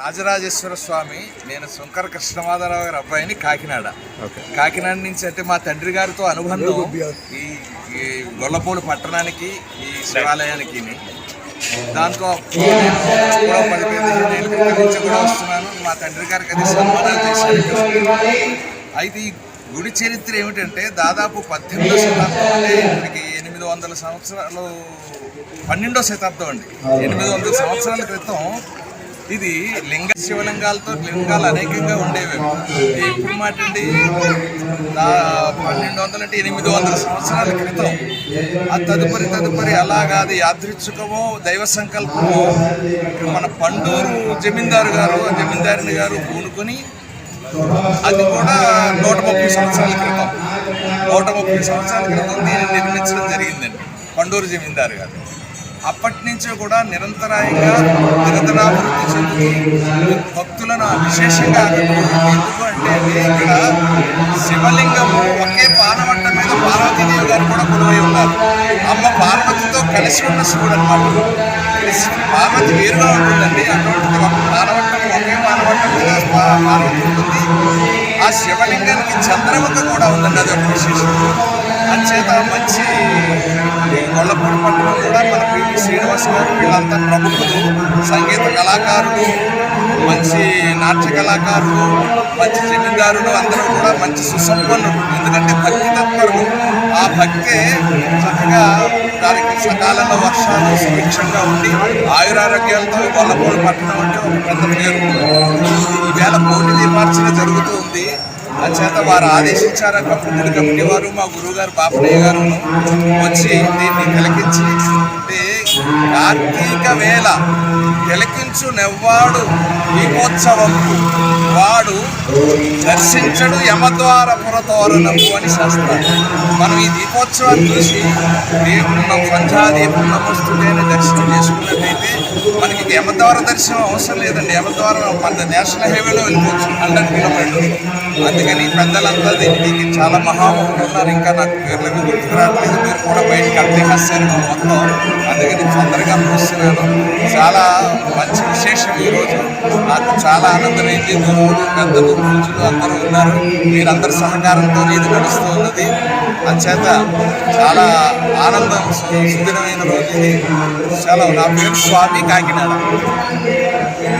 రాజరాజేశ్వర స్వామి నేను శంకర కృష్ణమాధవరావు గారి అబ్బాయిని కాకినాడ. కాకినాడ నుంచి అంటే మా తండ్రి గారితో అనుబంధం ఈ ఈ గొల్లపూడి పట్టణానికి ఈ శివాలయానికి. దాంతో కూడా పది పదిహేను ఏళ్ళ క్రితం నుంచి కూడా వస్తున్నాను. మా తండ్రి గారికి అది సన్మానాలు చేశాను. అయితే ఈ గుడి చరిత్ర ఏమిటంటే దాదాపు పద్దెనిమిదో శతాబ్దం అంటే ఇప్పటికి ఎనిమిది వందల సంవత్సరాలు పన్నెండో శతాబ్దం అండి. ఎనిమిది వందల సంవత్సరాల క్రితం ఇది లింగ శివలింగాలతో లింగాలు అనేకంగా ఉండేవి. ఇప్పుడు ఎప్పుడు మాట అండి పన్నెండు వందల అంటే ఎనిమిది వందల సంవత్సరాల క్రితం. ఆ తదుపరి తదుపరి అలాగా అది యాదృచ్ఛికమో దైవ సంకల్పమో మన పండూరు జమీందారు గారు జమీందారుని గారు పూనుకొని అది కూడా నూట ముప్పై సంవత్సరాల క్రితం. నూట ముప్పై సంవత్సరాల క్రితం దీన్ని నిర్మించడం జరిగిందండి. పండూరు జమీందారు గారు. అప్పటి నుంచే కూడా నిరంతరాయంగా నిరంతరాభివృద్ధి చెందుతూ భక్తులను విశేషంగా ఆకట్టుకుంటుంది. ఎందుకు అంటే ఇక్కడ శివలింగము ఒకే పానవట్ట మీద పార్వతీదేవి గారు కూడా కొలువై ఉన్నారు. అమ్మ పార్వతితో కలిసి ఉన్న శివుడు అనమాట పార్వతి వేరుగా ఉంటుందండి. అటువంటిది ఒక పానవట్టం ఒకే పానవట్టం మీద పార్వతి ఉంటుంది. ఆ శివలింగానికి చంద్రముఖ కూడా ఉందండి అది ఒక విశేషం. అంచేత మంచి గొల్లపూడి పట్టణం కూడా మన పివి శ్రీనివాస్ గారు వీళ్ళంతా ప్రముఖులు. సంగీత కళాకారులు మంచి నాట్య కళాకారులు మంచి జమీందారులు అందరూ కూడా మంచి సుసంపన్నులు. ఎందుకంటే భక్తి తత్పరులు. భక్తే చక్కగా దానికి సకాలంలో వర్షాలు సుభిక్షంగా ఉండి ఆయురారోగ్యాలతో ఈ గొల్లపూడి పట్టణం అంటే ఒక పెద్ద పేరు. ఈవేళ పోటీ దీపార్చన జరుగుతూ ఉంది. అంచేత వారు ఆదేశించారు. కప్పుడు కమిటీ వారు మా గురువుగారు బాపనయ్య గారు వచ్చి దీన్ని తిలకించి అంటే కార్తీక వేళ తిలకి నెవ్వాడు దీపోత్సవం వాడు దర్శించడు యమద్వార పురతోరణము అని శాస్త్రాలు. మనం ఈ దీపోత్సవాన్ని చూసి దీపం సంధ్యాదీపం నమస్తుడైన దర్శనం చేసుకున్నట్టయితే మనకి యమద్వార దర్శనం అవసరం లేదండి. యమద్వారం మన నేషనల్ హైవేలో వెళ్ళిపోవచ్చు. హండ్రెడ్ కిలోమీటర్లు. అందుకని పెద్దలంతా దీనికి చాలా మహామహులు ఉన్నారు. ఇంకా నాకు పేర్లు గుర్తుకు రావట్లేదు. మీరు కూడా బయటకు అట్టేస్తారు మొత్తం. అందుకని తొందరగా చూస్తున్నాను చాలా మంచి విశేషం ఈరోజు నాకు చాలా ఆనందమైంది. గురువులు పెద్దలు పూజలు అందరూ ఉన్నారు. మీరందరి సహకారంతో ఇది నడుస్తూ ఉన్నది. అంచేత చాలా ఆనందం సు- సుదినమైన రోజు ఇది. సెలవు. నా పేరు స్వామి కాకినాడ.